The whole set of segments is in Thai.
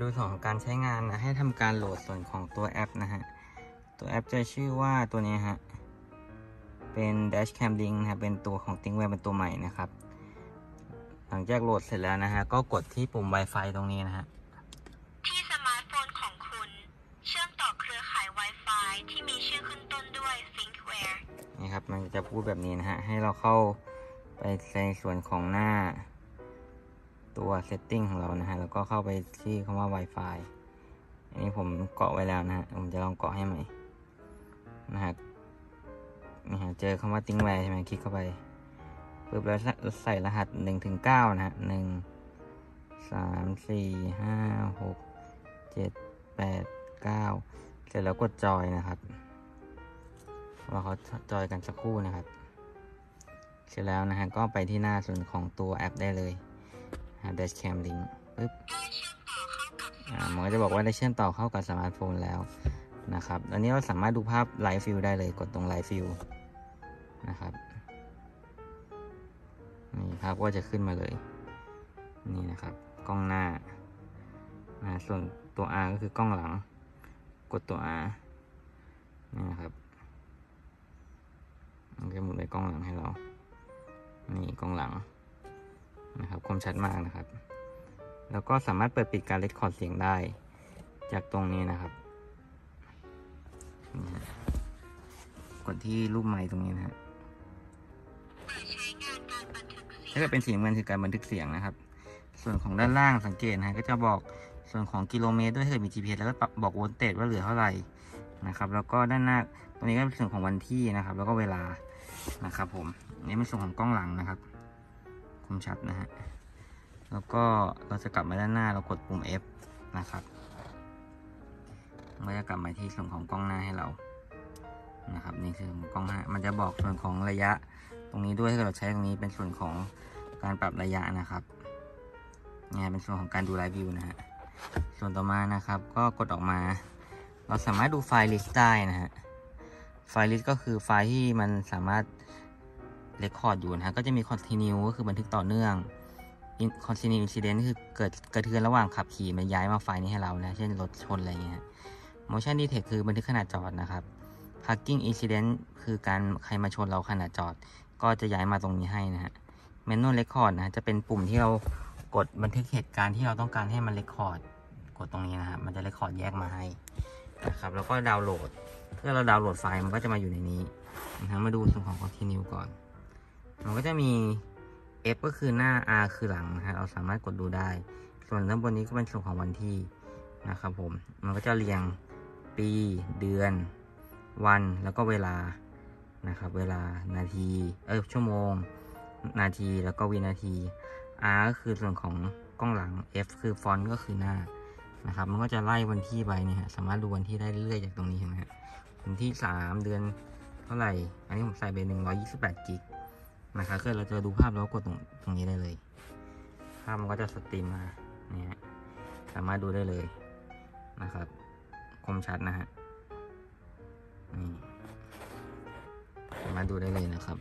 ดูส่วนของการใช้งานนะ ให้ทำการโหลดส่วนของตัวแอปนะฮะ ตัวแอปจะชื่อว่าตัวนี้ฮะ เป็น Dashcam Link นะครับเป็นตัวของ ThinkWare เป็นตัวใหม่นะครับ หลังจากโหลดเสร็จแล้วนะฮะ ก็กดที่ปุ่ม Wi-Fi ตรงนี้นะฮะ ที่สมาร์ทโฟนของคุณ เชื่อมต่อเครือข่าย Wi-Fi ที่มีชื่อขึ้นต้นด้วย ThinkWare นี่ครับ มันจะพูดแบบนี้นะฮะ ให้เราเข้าไปในส่วนของหน้า ตัว setting ของเรานะฮะ แล้วก็เข้าไปที่คำว่า Wi-Fi อันนี้ผมเกาะไว้แล้วนะฮะ ผมจะลองเกาะให้ใหม่นะฮะนี่ฮะ เจอคำว่า ThinkWare ใช่ไหมคลิกเข้าไปปึ๊บแล้วใส่รหัสหนึ่งถึงเก้านะฮะหนึ่งสามสี่ห้าหกเจ็ดแปดเก้าเสร็จแล้วกดจอยนะครับเราเขาจอยกันสักครู่นะครับ เสร็จแล้วนะฮะก็ไปที่หน้าส่วนของตัวแอปได้เลย หา Dashcam Link ปึ๊บได้เชื่อมต่อเข้ากับอ่ามันก็จะบอกว่าได้เชื่อมต่อเข้ากับสมาร์ทโฟนแล้วนะครับอันนี้เราสามารถดูภาพไลฟ์ฟิ w ได้เลยกดตรงไลฟ์ฟิ w นะครับนี่ภาพก็จะขึ้นมาเลย นี่นะครับ กล้องหน้าอ่าส่วนตัว R ก็คือกล้องหลัง กดตัว R นี่นะครับมันจะหมุนไปกล้องหลังให้เรา นี่กล้องหลัง นะครับคมชัดมากนะครับ แล้วก็สามารถเปิดปิดการเลคคอร์ดเสียงได้ จากตรงนี้นะครับ กดที่รูปไม้ตรงนี้นะฮะถ้าเกิดเป็นเสีน้ำเงินคือการบันทึกเสียงนะครับ ส่วนของด้านล่างสังเกตนะฮะก็จะบอกส่วนของกิโลเมตรด้วยถ้าเกิดมี GPS แล้วก็บอกโวลเตจว่าเหลือเท่าไหร่นะครับ แล้วก็ด้านหน้าตรงนี้ก็เป็นส่วนของวันที่นะครับ แล้วก็เวลานะครับ ผมนี่เป็นส่วนของกล้องหลังนะครับ มชัดนะฮะ แล้วก็เราจะกลับมาด้านหน้าเรากดปุ่ม F นะครับมันจะกลับมาที่ส่วนของกล้องหน้าให้เรา นะครับ นี่คือของกล้องหน้า มันจะบอกส่วนของระยะ ตรงนี้ด้วยถ้าเกิดเราใช้ตรงนี้เป็นส่วนของการปรับระยะนะครับเนี่ยเป็นส่วนของการดูไลฟ์วิวนะฮะ ส่วนต่อมานะครับ ก็กดออกมา เราสามารถดูไฟล์ลิสต์ได้นะฮะ ไฟล์ลิสต์ก็คือไฟล์ที่มันสามารถ เรคคอร์ดอยู่นะฮะก็จะมี continue ก็คือบันทึกต่อเนื่อง In- continue incident ก็คือเกิดกระเทือนระหว่างขับขี่มันย้ายมาไฟนี้ให้เรานะ เช่นรถชนอะไรเงี้ย motion detect คือบันทึกขณะจอดนะครับ parking incident คือการใครมาชนเราขณะจอด ก็จะย้ายมาตรงนี้ให้นะฮะ manual record นะจะเป็นปุ่มที่เรากดบันทึกเหตุการณ์ที่เราต้องการให้มัน record กดตรงนี้นะครับมันจะ record แยกมาให้นะครับแล้วก็ดาวน์โหลดเพื่อเราดาวน์โหลดไฟล์มันก็จะมาอยู่ในนี้นะฮะมาดูส่วนของ continue ก่อน มันก็จะมี F ก็คือหน้า R คือหลังนะฮะเราสามารถกดดูได้ ส่วนด้านบนนี้ก็เป็นส่วนของวันที่นะครับผม มันก็จะเรียงปี เดือน วันแล้วก็เวลานะครับ เวลานาที เออชั่วโมง นาทีแล้วก็วินาที R ก็คือส่วนของกล้องหลัง F คือฟอนต์ก็คือหน้านะครับ มันก็จะไล่วันที่ไปเนี่ยฮะสามารถดูวันที่ได้เรื่อยๆจากตรงนี้เห็นไหมฮะวันที่ 3 เดือนเท่าไหร่ อันนี้ผมใส่ไป128กิก นะครับคือเราจะดูภาพแล้วกดตรงตรงนี้ได้เลย ภาพมันก็จะสตรีมมาเนี่ยสามารถดูได้เลยนะครับ คมชัดนะฮะนี่สามารถดูได้เลยนะครับ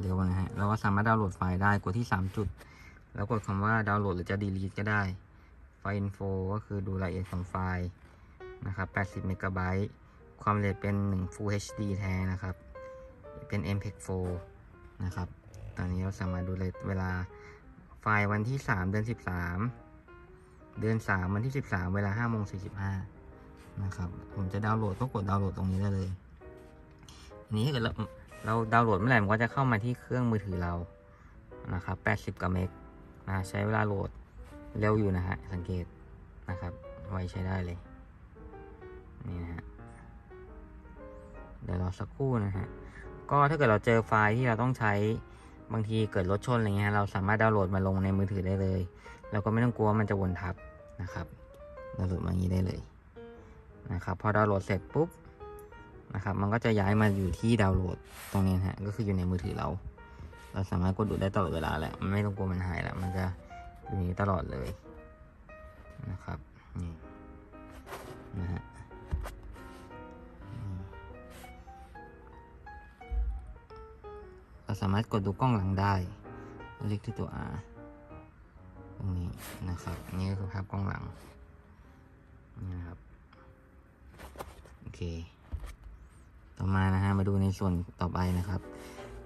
เร็วนะฮะเราก็สามารถดาวน์โหลดไฟล์ได้กดที่ 3 จุด แล้วกดคำว่าดาวน์โหลดหรือจะ delete ก็ได้ ไฟล์ info ก็คือดูรายละเอียดของไฟล์นะครับ80เมกะไบต์ความเร็วเป็น 1 Full HD แท้นะครับ เป็น MPEG 4นะครับ ตอนนี้เราสามารถดูเลยเวลาไฟล์วันที่ 3 เดือน 13 เดือน 3 วันที่ 13 เวลา5โมง45นะครับ ผมจะดาวน์โหลดก็กดดาวน์โหลดตรงนี้ได้เลย อันนี้ถ้าเกิดเราเราดาวน์โหลดเมื่อไหร่มันก็จะเข้ามาที่เครื่องมือถือเรา นะครับ 80กว่าเมกนะใช้เวลาโหลดเร็วอยู่นะฮะ สังเกตนะครับ ไวใช้ได้เลย นี่นะฮะ เดี๋ยวรอสักครู่นะฮะ ก็ถ้าเกิดเราเจอไฟล์ที่เราต้องใช้บางทีเกิดรถชนอะไรเงี้ยเราสามารถดาวน์โหลดมาลงในมือถือได้เลยเราก็ไม่ต้องกลัวมันจะวนทับนะครับดาวน์โหลดมาอย่างนี้ได้เลยนะครับพอดาวน์โหลดเสร็จปุ๊บนะครับมันก็จะย้ายมาอยู่ที่ดาวน์โหลดตรงนี้ฮะก็คืออยู่ในมือถือเรา เราสามารถกดดูได้ตลอดเวลาแหละมันไม่ต้องกลัวมันหายแล้วมันจะอยู่นี้ตลอดเลยนะครับนี่นะฮะ สามารถกดดูกล้องหลังได้เรียกที่ตัว R ตรงนี้นะครับนนี่ก็คือภาพกล้องหลังนี่นะครับโอเค ต่อมานะฮะมาดูในส่วนต่อไปนะครับ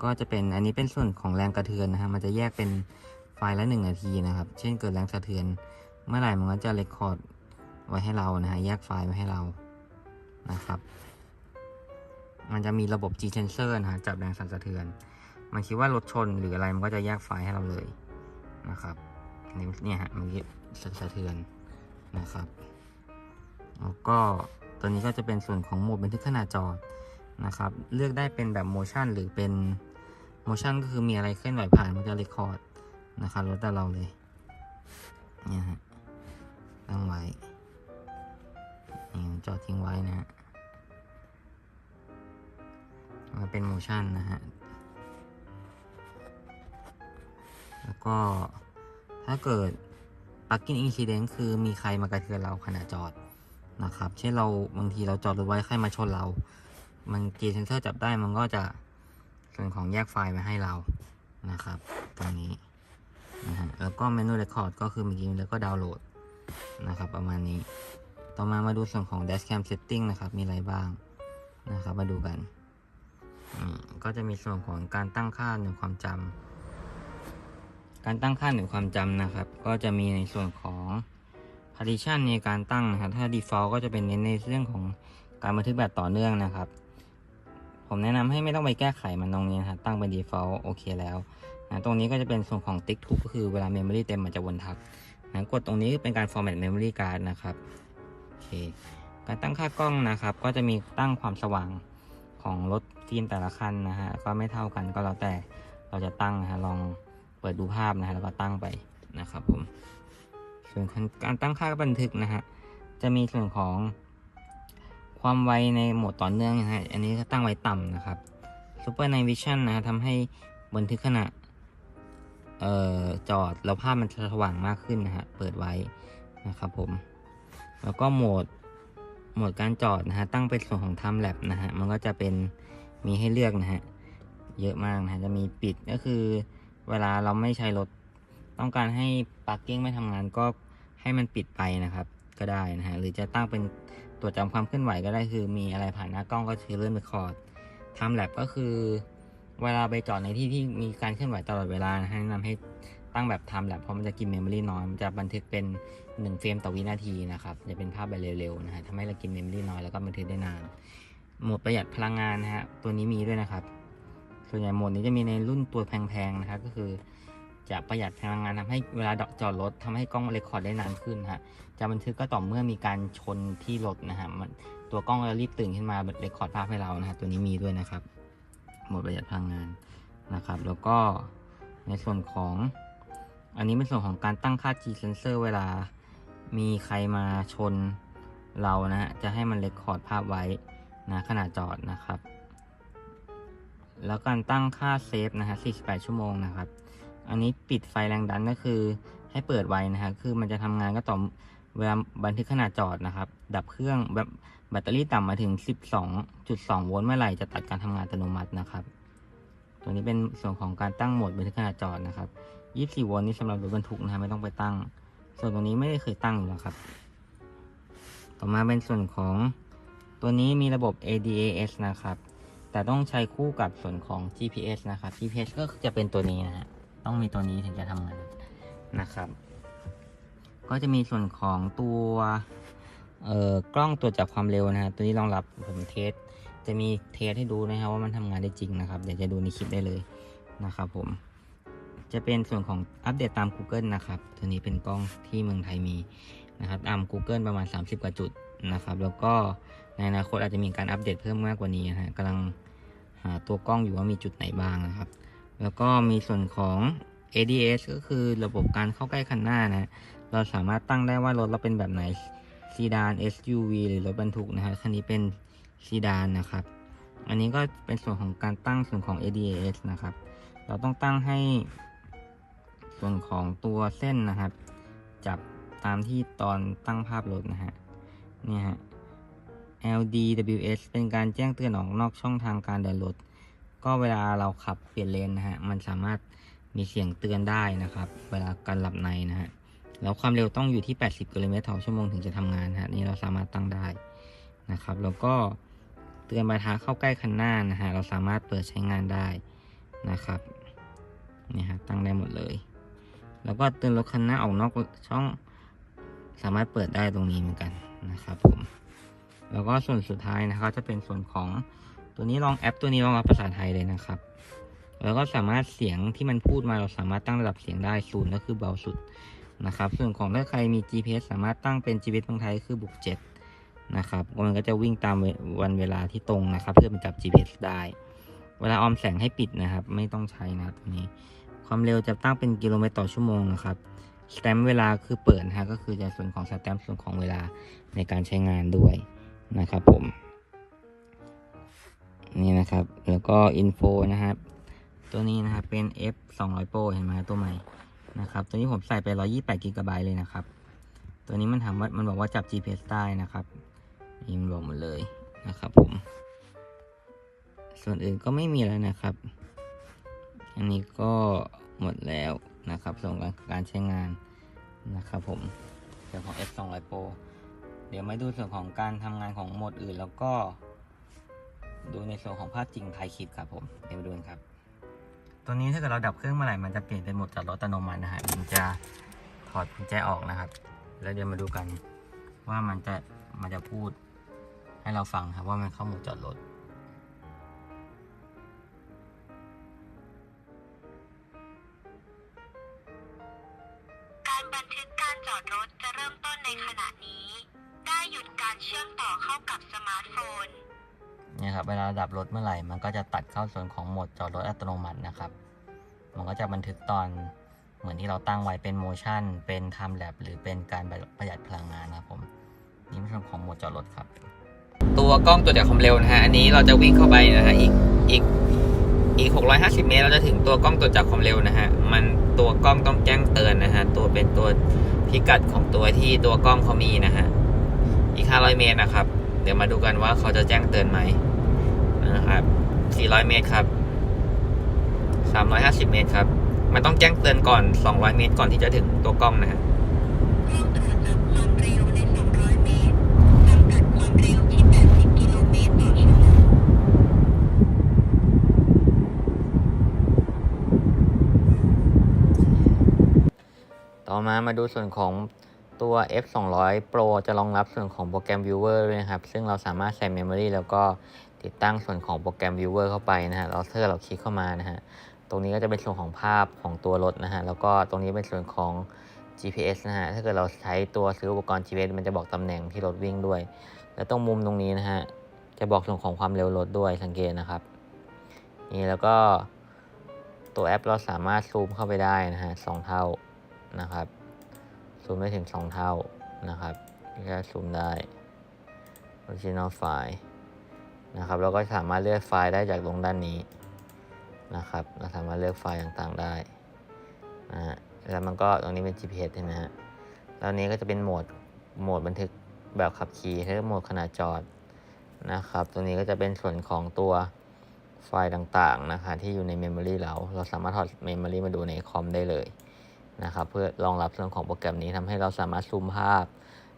ก็จะเป็นอันนี้เป็นส่วนของแรงกระเทือนนะฮะมันจะแยกเป็นไฟล์ละหนึ่งนาทีนะครับ เช่นเกิดแรงสะเทือน เมื่อไหร่มันก็จะเรคคอร์ดไว้ให้เรานะฮะแยกไฟล์ไว้ให้เรานะครับ มันจะมีระบบ G sensor นะฮะจับแรงสั่นสะเทือน มันคิดว่ารถชนหรืออะไรมันก็จะแยกไฟให้เราเลยนะครับนี่เนี่ยฮะมันสั่นสะเทือนนะครับแล้วก็ตัวนี้ก็จะเป็นส่วนของโหมดบันทึกขณะจอนะครับ เลือกได้เป็นแบบ motion หรือเป็น motion ก็คือมีอะไรเคลื่อนไหวผ่านมันจะ record นะครับแล้วแต่เราเลยเนี่ยฮะตั้งไว้นี่จอดทิ้งไว้นะฮะมันเป็น motion นะฮะ แล้วก็ถ้าเกิด plug-in incident คือมีใครมากระเทือนเราขณะจอดนะครับ เช่นเราบางทีเราจอดรถไว้ใครมาชนเรา มัน G sensor จับได้มันก็จะส่วนของแยกไฟล์มาให้เรานะครับ ตรงนี้นะฮะแล้วก็ menu record ก็คือเมื่อกี้แล้วก็ดาวน์โหลดนะครับ ประมาณนี้ ต่อมามาดูส่วนของ dashcam setting นะครับ มีอะไรบ้างนะครับ มาดูกัน ก็จะมีส่วนของการตั้งค่าหน่วยความจำ การตั้งค่าหน่วยความจำนะครับ ก็จะมีในส่วนของ partition ในการตั้งนะครับถ้า default ก็จะเป็นเน้นในเรื่องของการบันทึกแบบต่อเนื่องนะครับ ผมแนะนำให้ไม่ต้องไปแก้ไขมันตรงนี้นะครับตั้งเป็น default โอเคแล้วนะตรงนี้ก็จะเป็นส่วนของ tick to ก็คือเวลา memory เต็มมันจะวนทับนะกดตรงนี้เป็นการ format memory card นะครับโอเคการตั้งค่ากล้องนะครับ ก็จะมีตั้งความสว่างของรถฟิล์มแต่ละคันนะฮะก็ไม่เท่ากันก็แล้วแต่เราจะตั้งนะฮะลอง เปิดดูภาพนะฮะแล้วก็ตั้งไปนะครับผม ส่วนการตั้งค่าบันทึกนะฮะจะมีส่วนของความไวในโหมดต่อเนื่องนะฮะอันนี้ก็ตั้งไว้ต่ำนะครับ Super Night Vision นะฮะทำให้บันทึกขณะเอ่อจอดแล้วภาพมันสว่างมากขึ้นนะฮะเปิดไว้นะครับผม แล้วก็โหมดโหมดการจอดนะฮะตั้งเป็นส่วนของ Time Lapse นะฮะมันก็จะเป็นมีให้เลือกนะฮะเยอะมากนะฮะจะมีปิดก็คือ เวลาเราไม่ใช้รถ ต้องการให้ปลั๊กกิ้งไม่ทำงานก็ให้มันปิดไปนะครับ ก็ได้นะฮะหรือจะตั้งเป็นตัวจำความเคลื่อนไหวก็ได้คือ มีอะไรผ่านหน้ากล้องก็คือเลื่อนไปคอร์ดทำแลบก็คือ เวลาไปจอดในที่ที่มีการเคลื่อนไหวตลอดเวลานะฮะแนะนำให้ตั้งแบบทำแลบเพราะมันจะกินเมมโมรี่น้อยมันจะบันทึกเป็น 1 เฟรมต่อวินาทีนะครับจะเป็นภาพแบบเร็วๆนะฮะทำให้เรากินเมมโมรี่น้อยแล้วก็บันทึกได้นานโหมดประหยัดพลังงานนะฮะตัวนี้มีด้วยนะครับ ส่วนใหญ่โหมดนี้จะมีในรุ่นตัวแพงๆนะครับก็คือ จะประหยัดพลังงานทำให้เวลาจอดรถทำให้กล้องเรคคอร์ดได้นานขึ้นฮะจะบันทึกก็ต่อเมื่อมีการชนที่รถนะฮะมันตัวกล้องจะรีบตื่นขึ้นมาเรคคอร์ดภาพให้เรานะฮะตัวนี้มีด้วยนะครับโหมดประหยัดพลังงานนะครับ แล้วก็ในส่วนของอันนี้เป็นส่วนของการตั้งค่า G sensor เวลามีใครมาชนเรานะฮะจะให้มันเรคคอร์ดภาพไว้นะขณะจอดนะครับ แล้วการตั้งค่าเซฟนะฮะ 48 ชั่วโมงนะครับ อันนี้ปิดไฟแรงดันก็คือให้เปิดไว้นะฮะ คือมันจะทำงานก็ต่อเวลาบันทึกขณะจอดนะครับ ดับเครื่องแบบแบตเตอรี่ต่ำมาถึง 12.2 โวลต์เมื่อไหร่จะตัดการทำงานอัตโนมัตินะครับ ตัวนี้เป็นส่วนของการตั้งโหมดบันทึกขณะจอดนะครับ 24 โวลต์นี่สำหรับรถบรรทุกนะฮะไม่ต้องไปตั้ง ส่วนตรงนี้ไม่ได้เคยตั้งอยู่แล้วครับ ต่อมาเป็นส่วนของตัวนี้มีระบบ ADAS นะครับ แต่ต้องใช้คู่กับส่วนของ GPS นะครับ GPS ก็จะเป็นตัวนี้นะฮะ ต้องมีตัวนี้ถึงจะทำงานนะครับ ก็จะมีส่วนของตัวเอ่อกล้องตรวจจับความเร็วนะฮะ ตัวนี้รองรับผมเทส จะมีเทสให้ดูนะครับว่ามันทำงานได้จริงนะครับ เดี๋ยวจะดูในคลิปได้เลยนะครับผม จะเป็นส่วนของอัปเดตตาม Google นะครับ ตัวนี้เป็นกล้องที่เมืองไทยมีนะครับตาม Google ประมาณ 30 กว่าจุดนะครับ แล้วก็ ในอนาคตอาจจะมีการอัปเดตเพิ่มมากกว่านี้นะฮะกำลังหาตัวกล้องอยู่ว่ามีจุดไหนบ้างนะครับ แล้วก็มีส่วนของ ADS ก็คือระบบการเข้าใกล้คันหน้านะเราสามารถตั้งได้ว่ารถเราเป็นแบบไหนซีดาน SUV หรือรถบรรทุกนะฮะคันนี้เป็นซีดานนะครับ อันนี้ก็เป็นส่วนของการตั้งส่วนของ ADS นะครับ เราต้องตั้งให้ส่วนของตัวเส้นนะครับ จับตามที่ตอนตั้งภาพรถนะฮะนี่ฮะ LDWS เป็นการแจ้งเตือนออกนอกช่องทางการเดินรถ ก็เวลาเราขับเปลี่ยนเลนนะฮะ มันสามารถมีเสียงเตือนได้นะครับ เวลาการหลับในนะฮะ แล้วความเร็วต้องอยู่ที่ 80กิโลเมตรต่อชั่วโมงถึงจะทำงานฮะ นี่เราสามารถตั้งได้นะครับ แล้วก็เตือนบายท้าเข้าใกล้คันหน้านะฮะ เราสามารถเปิดใช้งานได้นะครับ นี่ฮะ ตั้งได้หมดเลย แล้วก็เตือนรถคันหน้าออกนอกช่อง สามารถเปิดได้ตรงนี้เหมือนกันนะครับผม แล้วก็ส่วนสุดท้ายนะครับจะเป็นส่วนของตัวนี้ลองแอปตัวนี้รองรับภาษาไทยเลยนะครับ แล้วก็สามารถเสียงที่มันพูดมาเราสามารถตั้งระดับเสียงได้ศูนย์ก็คือเบาสุดนะครับ ส่วนของถ้าใครมี GPS สามารถตั้งเป็น GPS บางไทยคือบวก7นะครับมันก็จะวิ่งตามวันเวลาที่ตรงนะครับ เพื่อเป็นจับ GPS ได้ เวลาออมแสงให้ปิดนะครับ ไม่ต้องใช้นะครับตรงนี้ ความเร็วจะตั้งเป็นกิโลเมตรต่อชั่วโมงนะครับสแตมป์เวลาคือเปิดนะฮะก็คือจะส่วนของสแตมป์ส่วนของเวลาในการใช้งานด้วย นะครับผม นี่นะครับ แล้วก็อินโฟนะครับ ตัวนี้นะครับเป็น F 2 0 0 Pro เห็นไหมตัวใหม่นะครับ ตัวนี้ผมใส่ไป 128กิกะไบต์เลยนะครับ ตัวนี้มันถามว่ามันบอกว่าจับ GPS ได้นะครับนี่มันบอกหมดเลยนะครับผม ส่วนอื่นก็ไม่มีแล้วนะครับ อันนี้ก็หมดแล้วนะครับส่วนของการใช้งานนะครับผมเรื่องของ F 2 0 0 Pro เดี๋ยวมาดูส่วนของการทำงานของโหมดอื่น แล้วก็ ดูในส่วนของภาพจริงถ่ายคลิปครับผมเดี๋ยวมาดูกันครับ ตัวนี้ถ้าเกิดเราดับเครื่องเมื่อไหร่มันจะเปลี่ยนเป็นโหมดจอดรถอัตโนมัตินะฮะมันจะถอดกุญแจออกนะครับ แล้วเดี๋ยวมาดูกัน ว่ามันจะมันจะพูดให้เราฟังครับว่ามันเข้าโหมดจอดรถการบันทึกการจอดรถจะเริ่มต้นในขณะนี้ได้ หยุดการเชื่อมต่อเข้ากับสมาร์ทโฟนเนี่ยครับเวลาดับรถเมื่อไหร่ มันก็จะตัดเข้าส่วนของโหมดจอดรถอัตโนมัตินะครับ มันก็จะบันทึกตอนเหมือนที่เราตั้งไว้เป็นโมชั่น เป็นไทม์แลปหรือเป็นการประหยัดพลังงานนะครับผมนี่เป็นส่วนของโหมดจอดรถครับ ตัวกล้องตัวจากความเร็วนะฮะอันนี้เราจะวิ่งเข้าไปนะฮะอีกอีกอีก 650 เมตร เราจะถึงตัวกล้องตัวจากความเร็วนะฮะ มันตัวกล้องต้องแจ้งเตือนนะฮะ ตัวเป็นตัวพิกัดของตัวที่ตัวกล้องเขามีนะฮะ อีก 500 เมตรนะครับ เดี๋ยวมาดูกันว่าเขาจะแจ้งเตือนไหมนะครับ 400 เมตรครับ 350 เมตรครับ มันต้องแจ้งเตือนก่อน 200 เมตรก่อนที่จะถึงตัวกล้องนะฮะเริ่มตรวจจับต่อมามาดูส่วนของ ตัว F 2 0 0 Pro จะรองรับส่วนของโปรแกรม Viewer ด้วยนะครับ ซึ่งเราสามารถใส่ Memory แล้วก็ติดตั้งส่วนของโปรแกรม Viewer เข้าไปนะฮะเราเธอเราคลิกเข้ามานะฮะตรงนี้ก็จะเป็นส่วนของภาพของตัวรถนะฮะแล้วก็ตรงนี้เป็นส่วนของ GPS นะฮะถ้าเกิดเราใช้ตัวซื้ออุปกรณ์ GPS มันจะบอกตำแหน่งที่รถวิ่งด้วย แล้วตรงมุมตรงนี้นะฮะจะบอกส่วนของความเร็วรถด้วยสังเกตนะครับนี่แล้วก็ตัวแอปเราสามารถซูมเข้าไปได้นะฮะสองเท่านะครับ ซูมได้ถึง 2 เท่านะครับนี่ซูมได้ original file นะครับเราก็สามารถเลือกไฟล์ได้จากตรงด้านนี้นะครับ เราสามารถเลือกไฟล์ต่างๆได้นะฮะแล้วมันก็ตรงนี้เป็น GPS ใช่ไหมฮะแล้วนี้ก็จะเป็นโหมดโหมดบันทึกแบบขับขี่เรียกโหมดขณะจอดนะครับตรงนี้ก็จะเป็นส่วนของตัวไฟล์ต่างๆนะคะที่อยู่ในเมมโมรีเรา เราสามารถถอดเมมโมรีมาดูในคอมได้เลย นะครับเพื่อรองรับเรื่องของโปรแกรมนี้ทำให้เราสามารถซูมภาพ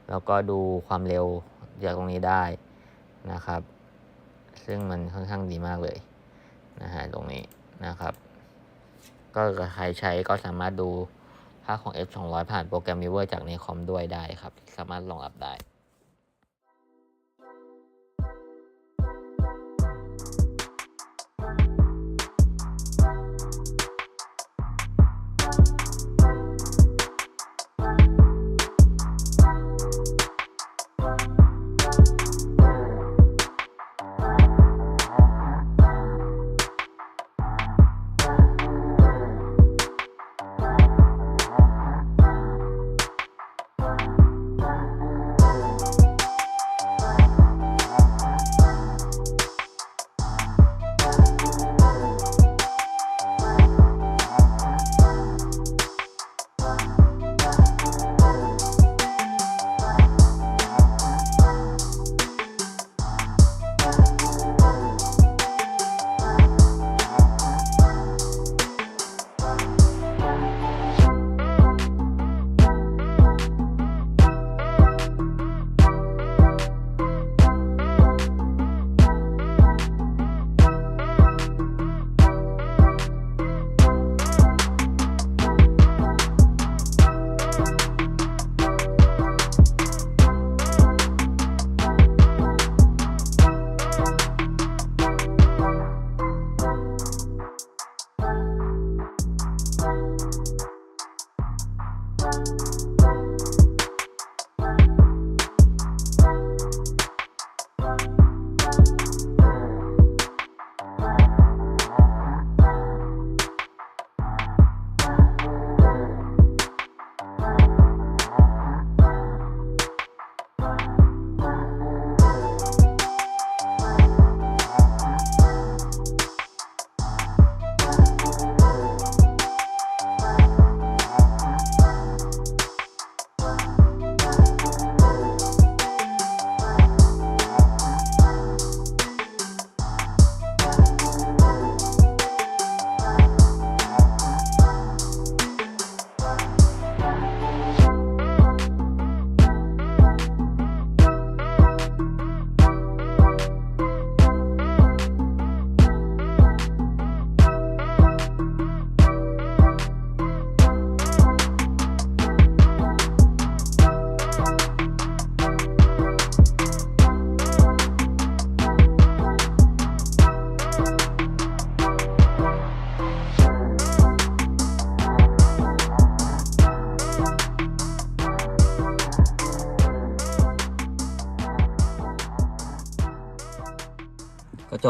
แล้วก็ดูความเร็วจากตรงนี้ได้นะครับ ซึ่งมันค่อนข้างดีมากเลยนะฮะตรงนี้นะครับ ก็ใครใช้ก็สามารถดูภาพของ F 2 0 0 ผ่านโปรแกรม Viewer จากในคอมด้วยได้ครับ สามารถรองรับได้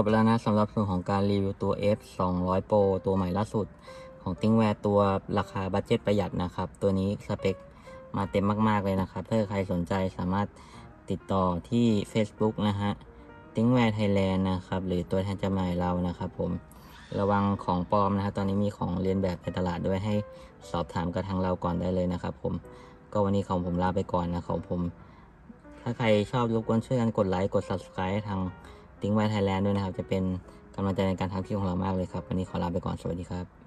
บแล้วนะสำหรับส่วนของการรีวิวตัว F 200 Pro ตัวใหม่ล่าสุดของติ้งแวร์ตัวราคาบัตเจ็ตประหยัดนะครับ ตัวนี้สเปคมาเต็มมาก ๆ เลยนะครับ ถ้าใครสนใจสามารถติดต่อที่ Facebook นะฮะติ้งแวร์ไทยแลนด์นะครับ หรือตัวแทนจำหน่ายเรานะครับผมระวังของปลอมนะครับตอนนี้มีของเรียนแบบในตลาดด้วยให้สอบถามกับทางเราก่อนได้เลยนะครับผมก็วันนี้ของผมลาไปก่อนนะของผม ถ้าใครชอบรบกวนช่วยกันกดไลค์กด Subscribe ทาง ติ้งไวร์ไทยแลนด์ด้วยนะครับ จะเป็นกำลังใจในการทำคลิปของเรามากเลยครับ วันนี้ขอลาไปก่อน สวัสดีครับ